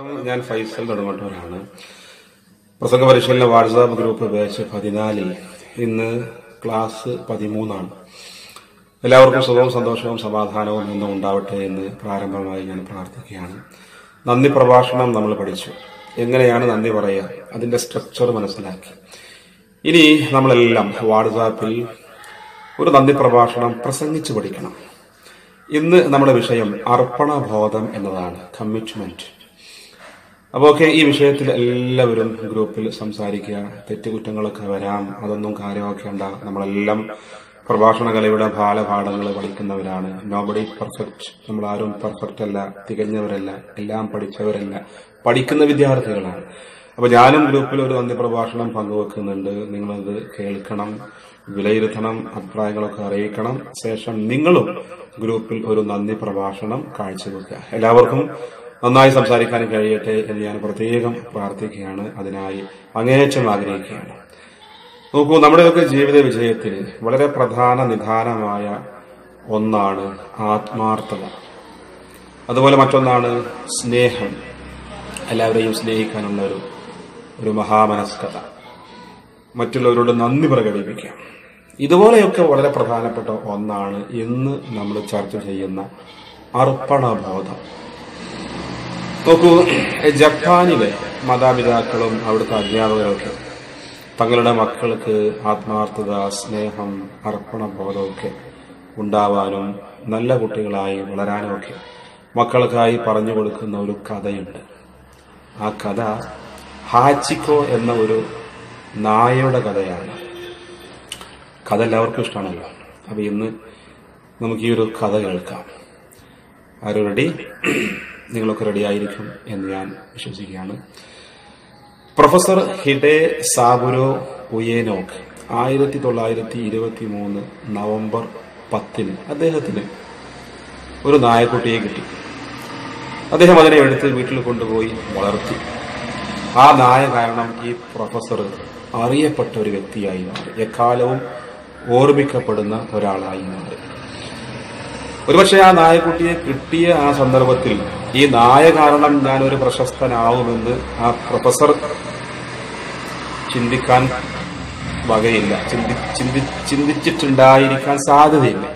ഞാൻ ഫൈസൽ നെടുമട്ടൂരാണ് പ്രസംഗ പരിശീലന വാട്സാപ്പ് ഗ്രൂപ്പ് ബാച്ച് പതിനാലിൽ ഇന്ന് ക്ലാസ് പതിമൂന്നാണ്. എല്ലാവർക്കും സുഖവും സന്തോഷവും സമാധാനവും എന്നും ഉണ്ടാവട്ടെ എന്ന് പ്രാരംഭമായി ഞാൻ പ്രാർത്ഥിക്കുകയാണ്. നന്ദി പ്രഭാഷണം നമ്മൾ പഠിച്ചു. എങ്ങനെയാണ് നന്ദി പറയുക? അതിന്റെ സ്ട്രക്ചർ മനസ്സിലാക്കി. ഇനി നമ്മളെല്ലാം വാട്സാപ്പിൽ ഒരു നന്ദി പ്രഭാഷണം പ്രസംഗിച്ചു പഠിക്കണം. ഇന്ന് നമ്മുടെ വിഷയം അർപ്പണബോധം എന്നതാണ്. കമ്മിറ്റ്മെന്റ് അപ്പോൾ ഓക്കെ ഈ വിഷയത്തിൽ എല്ലാവരും ഗ്രൂപ്പിൽ സംസാരിക്കുക. തെറ്റുകുറ്റങ്ങളൊക്കെ വരാം. അതൊന്നും കാര്യമാക്കേണ്ട. നമ്മളെല്ലാം പ്രഭാഷണ കലയുടെ ബാലപാഠങ്ങൾ പഠിക്കുന്നവരാണ്. നോബഡി പെർഫെക്റ്റ് നമ്മൾ ആരും പെർഫെക്റ്റ് അല്ല. തികഞ്ഞവരല്ല. എല്ലാം പഠിച്ചവരല്ല. പഠിക്കുന്ന വിദ്യാർത്ഥികളാണ്. അപ്പൊ ഞാനും ഗ്രൂപ്പിൽ ഒരു അന്ത്യപ്രഭാഷണം പ്രഭാഷണം പങ്കുവെക്കുന്നുണ്ട്. നിങ്ങളത് കേൾക്കണം. വിലയിരുത്തണം. അഭിപ്രായങ്ങളൊക്കെ അറിയിക്കണം. ശേഷം നിങ്ങളും ഗ്രൂപ്പിൽ ഒരു നന്ദി പ്രഭാഷണം കാഴ്ചവെക്കുക. എല്ലാവർക്കും നന്നായി സംസാരിക്കാനും കഴിയട്ടെ എന്ന് ഞാൻ പ്രത്യേകം പ്രാർത്ഥിക്കുകയാണ്. അതിനായി അങ്ങേയറ്റം ആഗ്രഹിക്കുകയാണ്. നോക്കൂ നമ്മുടെയൊക്കെ ജീവിത വിജയത്തിൽ വളരെ പ്രധാന നിധാനമായ ഒന്നാണ് ആത്മാർത്ഥത. അതുപോലെ മറ്റൊന്നാണ് സ്നേഹം. എല്ലാവരെയും സ്നേഹിക്കാനുള്ള ഒരു ഒരു മഹാമനസ്കത. മറ്റുള്ളവരോട് നന്ദി പ്രകടിപ്പിക്കാം. ഇതുപോലെയൊക്കെ വളരെ പ്രധാനപ്പെട്ട ഒന്നാണ് ഇന്ന് നമ്മൾ ചർച്ച ചെയ്യുന്ന അർപ്പണബോധം. നോക്കൂ ജപ്പാനിലെ മാതാപിതാക്കളും അവിടുത്തെ അധ്യാപകരൊക്കെ തങ്ങളുടെ മക്കൾക്ക് ആത്മാർത്ഥത സ്നേഹം അർപ്പണബോധമൊക്കെ ഉണ്ടാവാനും നല്ല കുട്ടികളായി വളരാനും ഒക്കെ മക്കൾക്കായി പറഞ്ഞു കൊടുക്കുന്ന ഒരു കഥയുണ്ട്. ആ കഥ ഹാച്ചിക്കോ എന്ന ഒരു നായയുടെ കഥയാണ്. കഥ എല്ലാവർക്കും ഇഷ്ടമാണല്ലോ. അപ്പോൾ ഇന്ന് നമുക്ക് ഈ ഒരു കഥ കേൾക്കാം. ആരും റെഡി നിങ്ങളൊക്കെ റെഡിയായിരിക്കും എന്ന് ഞാൻ വിശ്വസിക്കുകയാണ്. പ്രൊഫസർ ഹിഡേ സാബുരോ ഉയേനോക്ക് ആയിരത്തി തൊള്ളായിരത്തി ഇരുപത്തി മൂന്ന് നവംബർ പത്തിന് അദ്ദേഹത്തിന് ഒരു നായക്കുട്ടിയെ കിട്ടി. അദ്ദേഹം അതിനെ എടുത്ത് വീട്ടിൽ കൊണ്ടുപോയി വളർത്തി. ആ നായ കാരണം ഈ പ്രൊഫസർ അറിയപ്പെട്ട ഒരു വ്യക്തിയായി മാറി. എക്കാലവും ഓർമ്മിക്കപ്പെടുന്ന ഒരാളായി മാറി. ഒരുപക്ഷെ ആ നായക്കുട്ടിയെ കിട്ടിയ ആ സന്ദർഭത്തിൽ ഈ നായ കാരണം ഒരു പ്രശസ്തനാവുമെന്ന് ആ പ്രൊഫസർ ചിന്തിക്കാൻ വകയില്ല. ചിന്തി ചിന്തി ചിന്തിച്ചിട്ടുണ്ടായിരിക്കാൻ സാധ്യതയില്ല.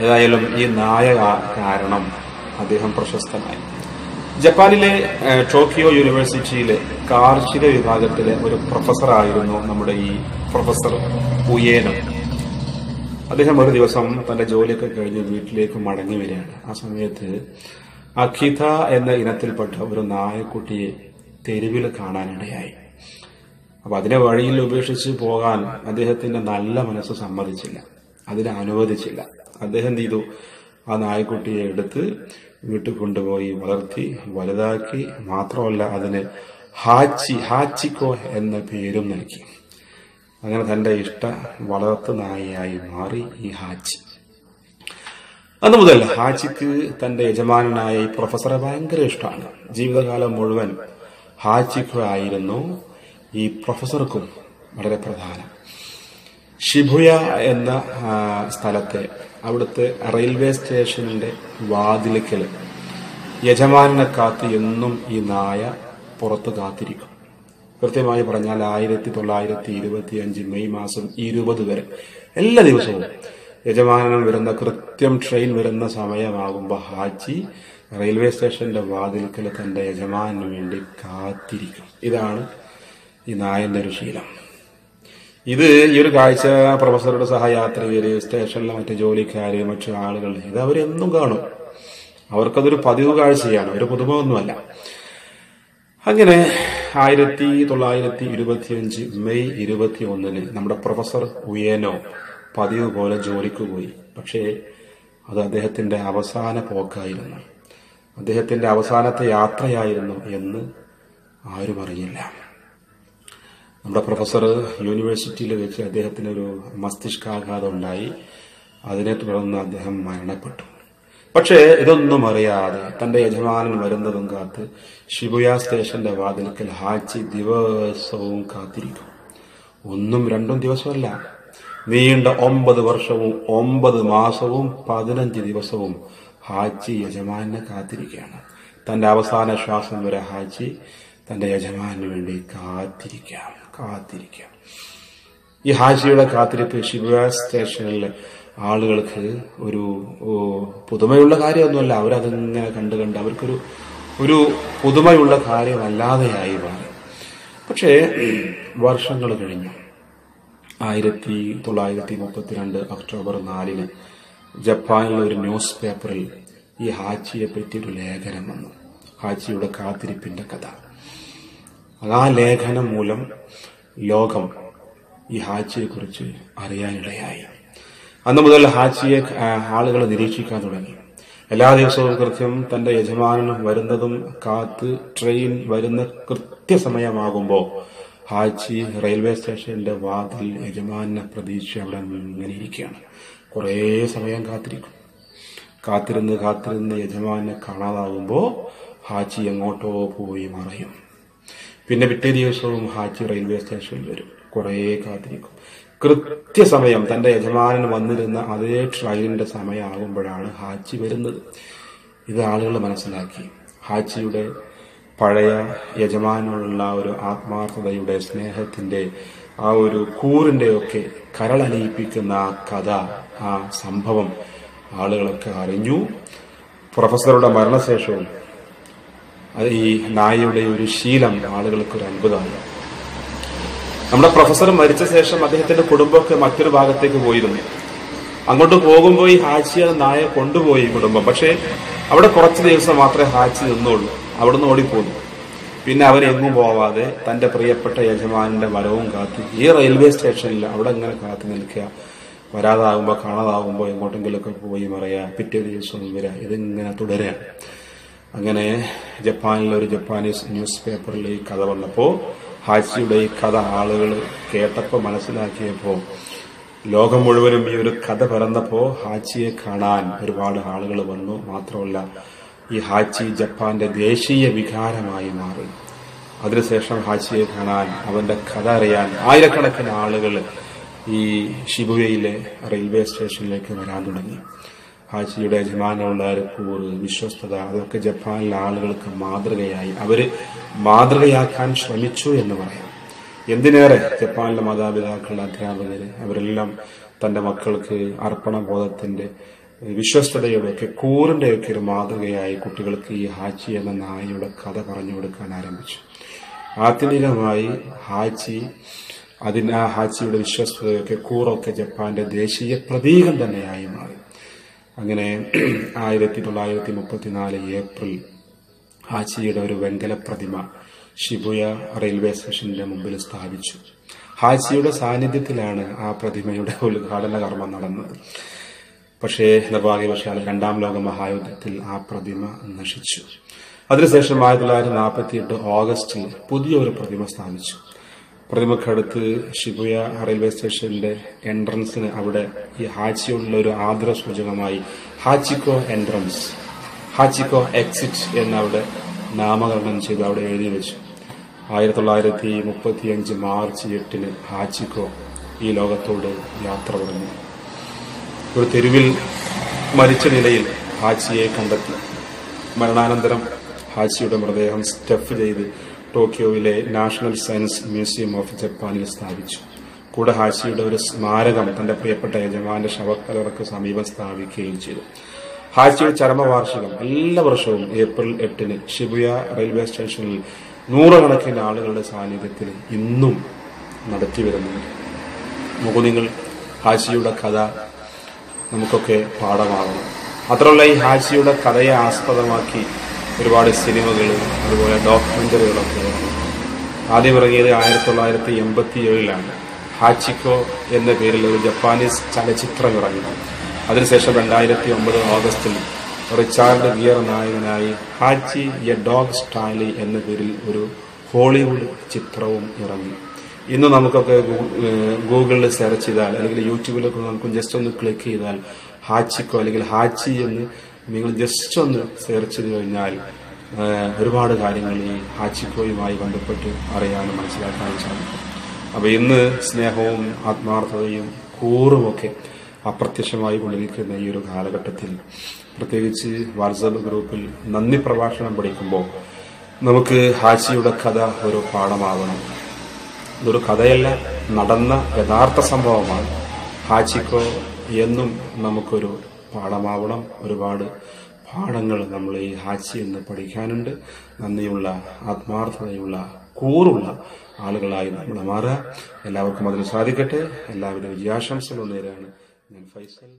ഏതായാലും ഈ നായ കാരണം അദ്ദേഹം പ്രശസ്തനായി. ജപ്പാനിലെ ടോക്കിയോ യൂണിവേഴ്സിറ്റിയിലെ കാർഷിക വിഭാഗത്തിലെ ഒരു പ്രൊഫസറായിരുന്നു നമ്മുടെ ഈ പ്രൊഫസർ ഉയേനം. അദ്ദേഹം ഒരു ദിവസം തന്റെ ജോലിയൊക്കെ കഴിഞ്ഞ് വീട്ടിലേക്ക് മടങ്ങി വരികയാണ്. ആ സമയത്ത് അഖിത എന്ന ഇനത്തിൽപ്പെട്ട ഒരു നായക്കുട്ടിയെ തെരുവിൽ കാണാനിടയായി. അപ്പൊ അതിനെ വഴിയിൽ ഉപേക്ഷിച്ച് പോകാൻ അദ്ദേഹത്തിന്റെ നല്ല മനസ്സ് സമ്മതിച്ചില്ല. അതിനെ അനുവദിച്ചില്ല. അദ്ദേഹം ചെയ്തു? ആ നായക്കുട്ടിയെ എടുത്ത് വീട്ടിൽ കൊണ്ടുപോയി വളർത്തി വലുതാക്കി മാത്രമല്ല അതിന് ഹാച്ചി ഹാച്ചിക്കോ എന്ന പേരും നൽകി. അങ്ങനെ തന്റെ ഇഷ്ട വളർത്തു നായയായി മാറി ഈ ഹാച്ചി. അന്ന് മുതൽ ഹാജിക്ക് തന്റെ യജമാനായ ഈ പ്രൊഫസറെ ഭയങ്കര ഇഷ്ടമാണ്. ജീവിതകാലം മുഴുവൻ ഹാജിക്ക് ആയിരുന്നു ഈ പ്രൊഫസർക്കും വളരെ പ്രധാനം. ഷിബുയ എന്ന സ്ഥലത്തെ അവിടുത്തെ റെയിൽവേ സ്റ്റേഷനിന്റെ വാതിലിക്കൽ യജമാനെ കാത്ത് എന്നും ഈ നായ പുറത്ത് കാത്തിരിക്കും. കൃത്യമായി പറഞ്ഞാൽ ആയിരത്തി തൊള്ളായിരത്തി ഇരുപത്തി അഞ്ച് മെയ് മാസം ഇരുപത് വരെ എല്ലാ ദിവസവും യജമാനൻ വരുന്ന കൃത്യം ട്രെയിൻ വരുന്ന സമയമാകുമ്പോൾ ഹാജി റെയിൽവേ സ്റ്റേഷന്റെ വാതിൽക്കൽ തന്റെ യജമാനു വേണ്ടി കാത്തിരിക്കും ഇതാണ് ഈ നായന്റെ ഒരു ശീലം. ഇത് ഈ ഒരു കാഴ്ച പ്രൊഫസറുടെ സഹയാത്രികര് സ്റ്റേഷനിലെ മറ്റു ജോലിക്കാര് മറ്റു ആളുകൾ ഇത് അവരെന്നും കാണും. അവർക്കതൊരു പതിവ് കാഴ്ചയാണ്. ഒരു പുതുമൊന്നുമല്ല അങ്ങനെ ആയിരത്തി തൊള്ളായിരത്തി ഇരുപത്തിയഞ്ച് മെയ് ഇരുപത്തി ഒന്നിന് നമ്മുടെ പ്രൊഫസർ ഉയേനോ പതിവ് പോലെ ജോലിക്ക് പോയി. പക്ഷേ അത് അദ്ദേഹത്തിന്റെ അവസാന പോക്കായിരുന്നു. അദ്ദേഹത്തിന്റെ അവസാനത്തെ യാത്രയായിരുന്നു എന്ന് ആരും അറിയില്ല. നമ്മുടെ പ്രൊഫസർ യൂണിവേഴ്സിറ്റിയിൽ വെച്ച് അദ്ദേഹത്തിന് ഒരു മസ്തിഷ്കാഘാതം ഉണ്ടായി. അതിനെ തുടർന്ന് അദ്ദേഹം മരണപ്പെട്ടു. പക്ഷേ ഇതൊന്നും അറിയാതെ തന്റെ യജമാനൻ വരുന്നതും കാത്ത് ഷിബുയ സ്റ്റേഷന്റെ വാതിൽക്കൽ ഹാച്ചി ദിവസവും കാത്തിരിക്കും. ഒന്നും രണ്ടും ദിവസമല്ല നീണ്ട ഒമ്പത് വർഷവും ഒമ്പത് മാസവും പതിനഞ്ച് ദിവസവും ഹാജി യജമാനെ കാത്തിരിക്കുകയാണ്. തന്റെ അവസാന ശ്വാസം വരെ ഹാജി തന്റെ യജമാനു വേണ്ടി കാത്തിരിക്കാം കാത്തിരിക്കാം. ഈ ഹാജിയുടെ കാത്തിരിപ്പ് ശിവ സ്റ്റേഷനിലെ ആളുകൾക്ക് ഒരു പുതുമയുള്ള കാര്യമൊന്നുമല്ല. അവരതിങ്ങനെ കണ്ട് കണ്ട് അവർക്കൊരു ഒരു പുതുമയുള്ള കാര്യമല്ലാതെയായി മാറി. പക്ഷേ വർഷങ്ങൾ കഴിഞ്ഞു. ആയിരത്തി തൊള്ളായിരത്തി മുപ്പത്തിരണ്ട് ഒക്ടോബർ നാലിന് ജപ്പാനിലെ ഒരു ന്യൂസ് പേപ്പറിൽ ഈ ഹാച്ചിയെ പറ്റി ഒരു ലേഖനം വന്നു. ഹാച്ചിയുടെ കാത്തിരിപ്പിന്റെ കഥ. ആ ലേഖനം മൂലം ലോകം ഈ ഹാച്ചിയെ കുറിച്ച് അറിയാനിടയായി. അന്ന് മുതൽ ഹാച്ചിയെ ആളുകൾ നിരീക്ഷിക്കാൻ തുടങ്ങി. എല്ലാ ദിവസവും കൃത്യം തന്റെ യജമാനൻ വരുന്നതും കാത്ത് ട്രെയിൻ വരുന്ന കൃത്യസമയമാകുമ്പോൾ ഹാച്ചി റെയിൽവേ സ്റ്റേഷന്റെ വാതിൽ യജമാനെ പ്രതീക്ഷ അവിടെ ഇങ്ങനെ ഇരിക്കുകയാണ്. കുറേ സമയം കാത്തിരിക്കും. കാത്തിരുന്ന് കാത്തിരുന്ന് യജമാനെ കാണാതാകുമ്പോൾ ഹാച്ചി എങ്ങോട്ടോ പോയി മറയും. പിന്നെ പിറ്റേ ദിവസവും ഹാച്ചി റെയിൽവേ സ്റ്റേഷനിൽ വരും. കുറേ കാത്തിരിക്കും. കൃത്യസമയം തന്റെ യജമാനൻ വന്നിരുന്ന അതേ ട്രെയിനിന്റെ സമയമാകുമ്പോഴാണ് ഹാച്ചി വരുന്നത്. ഇത് ആളുകൾ മനസ്സിലാക്കി. ഹാച്ചിയുടെ പഴയ യജമാനോടുള്ള ഒരു ആത്മാർത്ഥതയുടെ സ്നേഹത്തിന്റെ ആ ഒരു കൂറിന്റെ ഒക്കെ കരളനിയിപ്പിക്കുന്ന ആ കഥ ആ സംഭവം ആളുകളൊക്കെ അറിഞ്ഞു. പ്രൊഫസറുടെ മരണശേഷവും ഈ നായയുടെ ഒരു ശീലം ആളുകൾക്ക് ഒരു അത്ഭുതമാണ്. നമ്മുടെ പ്രൊഫസർ മരിച്ച ശേഷം അദ്ദേഹത്തിന്റെ കുടുംബമൊക്കെ മറ്റൊരു ഭാഗത്തേക്ക് പോയിരുന്നു. അങ്ങോട്ട് പോകുമ്പോൾ ഈ ഹാജിയ നായ കൊണ്ടുപോയി കുടുംബം. പക്ഷേ അവിടെ കുറച്ച് ദിവസം മാത്രമേ ഹാച്ചി നിന്നുള്ളൂ. അവിടുന്ന് ഓടിപ്പോന്നു. പിന്നെ അവൻ എങ്ങും പോവാതെ തന്റെ പ്രിയപ്പെട്ട യജമാനന്റെ വരവും കാത്ത്. ഈ റെയിൽവേ സ്റ്റേഷനിൽ അവിടെ ഇങ്ങനെ കാത്തു നിൽക്കുക. വരാതാകുമ്പോൾ കാണാതാകുമ്പോൾ എങ്ങോട്ടെങ്കിലുമൊക്കെ പോയി മറയുക പിറ്റേ ദിവസം വരിക ഇതിങ്ങനെ തുടരുക അങ്ങനെ ജപ്പാനിലെ ഒരു ജപ്പാനീസ് ന്യൂസ് പേപ്പറിൽ ഈ കഥ വന്നപ്പോൾ ഹാച്ചിയുടെ ഈ കഥ ആളുകൾ കേട്ടപ്പോൾ മനസ്സിലാക്കിയപ്പോൾ ലോകം മുഴുവനും ഈ ഒരു കഥ പിറന്നപ്പോൾ ഹാച്ചിയെ കാണാൻ ഒരുപാട് ആളുകൾ വന്നു. മാത്രമല്ല ഈ ഹാച്ചി ജപ്പാന്റെ ദേശീയ വികാരമായി മാറി. അതിനുശേഷം ഹാച്ചിയെ കാണാൻ അവന്റെ കഥ അറിയാൻ ആയിരക്കണക്കിന് ആളുകൾ ഈ ഷിബുവയിലെ റെയിൽവേ സ്റ്റേഷനിലേക്ക് വരാൻ തുടങ്ങി. ഹാച്ചിയുടെ യജമാനുള്ള കൂറ് വിശ്വസ്തത അതൊക്കെ ജപ്പാനിലെ ആളുകൾക്ക് മാതൃകയായി. അവർ മാതൃകയാക്കാൻ ശ്രമിച്ചു എന്ന് പറയാം. എന്തിനേറെ ജപ്പാനിലെ മാതാപിതാക്കൾ അധ്യാപകര് അവരെല്ലാം തന്റെ മക്കൾക്ക് അർപ്പണബോധത്തിന്റെ വിശ്വസ്തയുടെ ഒക്കെ കൂറിന്റെ ഒക്കെ ഒരു മാതൃകയായി കുട്ടികൾക്ക് ഈ ഹാച്ചി എന്ന നായയുടെ കഥ പറഞ്ഞു കൊടുക്കാൻ ആരംഭിച്ചു. ആത്യന്തികമായി ഹാച്ചി അതിന് ആ ഹാച്ചിയുടെ വിശ്വസ്തതയൊക്കെ കൂറൊക്കെ ജപ്പാന്റെ ദേശീയ പ്രതീകം തന്നെയായി മാറി. അങ്ങനെ ആയിരത്തി തൊള്ളായിരത്തി മുപ്പത്തിനാല് ഏപ്രിൽ ഹാച്ചിയുടെ ഒരു വെങ്കല പ്രതിമ ഷിബുയ റെയിൽവേ സ്റ്റേഷന്റെ മുമ്പിൽ സ്ഥാപിച്ചു. ഹാജിയുടെ സാന്നിധ്യത്തിലാണ് ആ പ്രതിമയുടെ ഉദ്ഘാടന കർമ്മം നടന്നത്. പക്ഷേ നിർഭാഗ്യവശാൽ രണ്ടാം ലോക മഹായുദ്ധത്തിൽ ആ പ്രതിമ നശിച്ചു. അതിനുശേഷം ആയിരത്തി തൊള്ളായിരത്തി നാൽപ്പത്തി എട്ട് ഓഗസ്റ്റിൽ പുതിയൊരു പ്രതിമ സ്ഥാപിച്ചു. പ്രതിമക്കടുത്ത് ഷിബുയ റെയിൽവേ സ്റ്റേഷന്റെ എൻട്രൻസിന് അവിടെ ഈ ഹാച്ചിയോടുള്ള ഒരു ആദര സൂചകമായി ഹാച്ചിക്കോ എൻട്രൻസ് ഹാച്ചിക്കോ എക്സിറ്റ് എന്നവിടെ നാമകരണം ചെയ്ത് അവിടെ എഴുതി വെച്ചു. ആയിരത്തി തൊള്ളായിരത്തി മുപ്പത്തിയഞ്ച് മാർച്ച് എട്ടിന് ഹാച്ചിക്കോ ഈ ലോകത്തോട് യാത്ര പറഞ്ഞു ഒരു തെരുവിൽ മരിച്ച നിലയിൽ ഹാച്ചിയെ കണ്ടെത്തി. മരണാനന്തരം ഹാച്ചിയുടെ മൃതദേഹം സ്റ്റഫ് ചെയ്ത് ടോക്കിയോയിലെ നാഷണൽ സയൻസ് മ്യൂസിയം ഓഫ് ജപ്പാനിൽ സ്ഥാപിച്ചു. കൂടെ ഹാച്ചിയുടെ ഒരു സ്മാരകം തന്റെ പ്രിയപ്പെട്ട യജമാന്റെ ശവക്കലർക്ക് സമീപം സ്ഥാപിക്കുകയും ചെയ്തു. ഹാച്ചിയുടെ ചരമവാർഷികം എല്ലാ വർഷവും ഏപ്രിൽ എട്ടിന് ഷിബുയ റെയിൽവേ സ്റ്റേഷനിൽ നൂറുകണക്കിന് ആളുകളുടെ സാന്നിധ്യത്തിൽ ഇന്നും നടത്തി വരുന്നുണ്ട് നോക്കൂ നിങ്ങൾ ഹാജിയുടെ കഥ നമുക്കൊക്കെ പാഠമാകണം. മാത്രമല്ല ഈ ഹാജിയുടെ കഥയെ ആസ്പദമാക്കി ഒരുപാട് സിനിമകൾ അതുപോലെ ഡോക്യുമെന്ററികളൊക്കെ ആദ്യം ഇറങ്ങിയത് ആയിരത്തി തൊള്ളായിരത്തി എൺപത്തി ഏഴിലാണ് ഹാച്ചിക്കോ എന്ന പേരിൽ ഒരു ജപ്പാനീസ് ചലച്ചിത്രം ഇറങ്ങി അതിനുശേഷം രണ്ടായിരത്തി ഒമ്പത് ഓഗസ്റ്റിൽ റിച്ചാർഡ് ഗിയർ നായകനായി ഹാച്ചി എ ഡോഗ് സ്റ്റാലി എന്ന പേരിൽ ഒരു ഹോളിവുഡ് ചിത്രവും ഇറങ്ങി. ഇന്ന് നമുക്കൊക്കെ ഗൂഗിളിൽ സെർച്ച് ചെയ്താൽ അല്ലെങ്കിൽ യൂട്യൂബിലൊക്കെ നമുക്ക് ജസ്റ്റ് ഒന്ന് ക്ലിക്ക് ചെയ്താൽ ഹാച്ചിക്കോ അല്ലെങ്കിൽ ഹാച്ചി എന്ന് നിങ്ങൾ ജസ്റ്റ് ഒന്ന് സെർച്ച് ചെയ്ത് കഴിഞ്ഞാൽ ഒരുപാട് കാര്യങ്ങൾ ഈ ഹാച്ചിക്കോയുമായി ബന്ധപ്പെട്ട് അറിയാനും മനസ്സിലാക്കാനും സാധിക്കും. അപ്പൊ ഇന്ന് സ്നേഹവും ആത്മാർത്ഥതയും കൂറുമൊക്കെ അപ്രത്യക്ഷമായി കൊണ്ടിരിക്കുന്ന ഈ ഒരു കാലഘട്ടത്തിൽ പ്രത്യേകിച്ച് വാട്സാപ്പ് ഗ്രൂപ്പിൽ നന്ദി പ്രഭാഷണം പഠിക്കുമ്പോൾ നമുക്ക് ഹാജിയുടെ കഥ ഒരു പാഠമാകണം ഇതൊരു കഥയല്ല നടന്ന യഥാർത്ഥ സംഭവമാണ്. ഹാജിക്കോ എന്നും നമുക്കൊരു പാഠമാവണം. ഒരുപാട് പാഠങ്ങൾ നമ്മൾ ഈ ഹാച്ചി എന്ന് പഠിക്കാനുണ്ട്. നന്ദിയുള്ള ആത്മാർത്ഥതയുള്ള കൂറുള്ള ആളുകളായി നമ്മൾ മാറുക. എല്ലാവർക്കും അതിന് സാധിക്കട്ടെ. എല്ലാവരുടെ വിജയാശംസകളും നേരെയാണ് ഞാൻ ഫൈസൽ